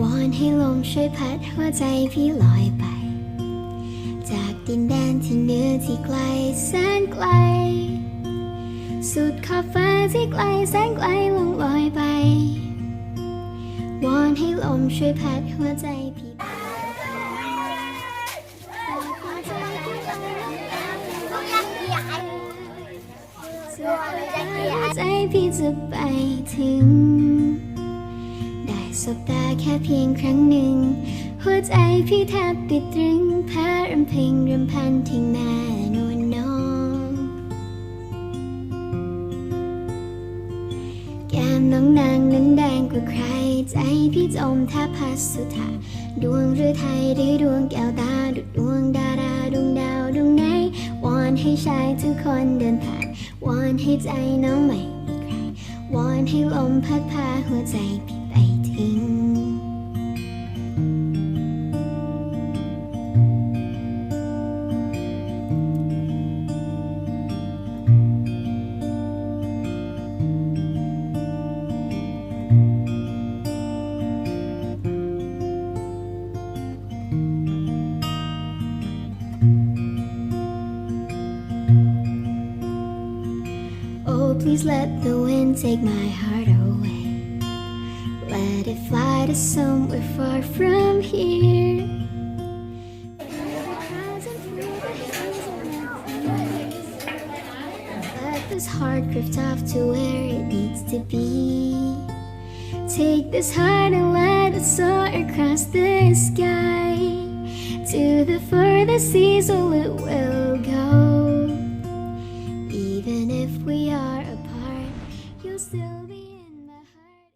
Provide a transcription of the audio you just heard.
วอนให้ลมช่วยพัดหัวใจพี่ลอยไป จากดินแดนที่เหนือที่ไกลแสนไกล สุดขอบฟ้าที่ไกลแสนไกลลงลอยไปวอนให้ลมช่วยพัดหัวใจพี่ไปใจพี่จะไปถึง สบตาแค่เพียงครั้งหนึ่ง หัวใจพี่แทบติดตรึงพารำเพึงรำพันทิ้งหน้านวลน้อง แก้มน้องนางนั้นแดงกว่าใคร ใจพี่จมแทบพัสสุธาดวงหรือไทยหรือดวงแก้วตาดุจดวงดาราดวงดาวดวงไหนวอนให้ชายทุกคนเดินผ่านวอนให้ใจน้องไม่มีใครวอนให้ลมพัดพาหัวใจพี่ please let the wind take my heart away. Let it fly to somewhere far from here. Let this heart drift off to where it needs to be. Take this heart and let it soar across the sky to the furthest seas all it will go.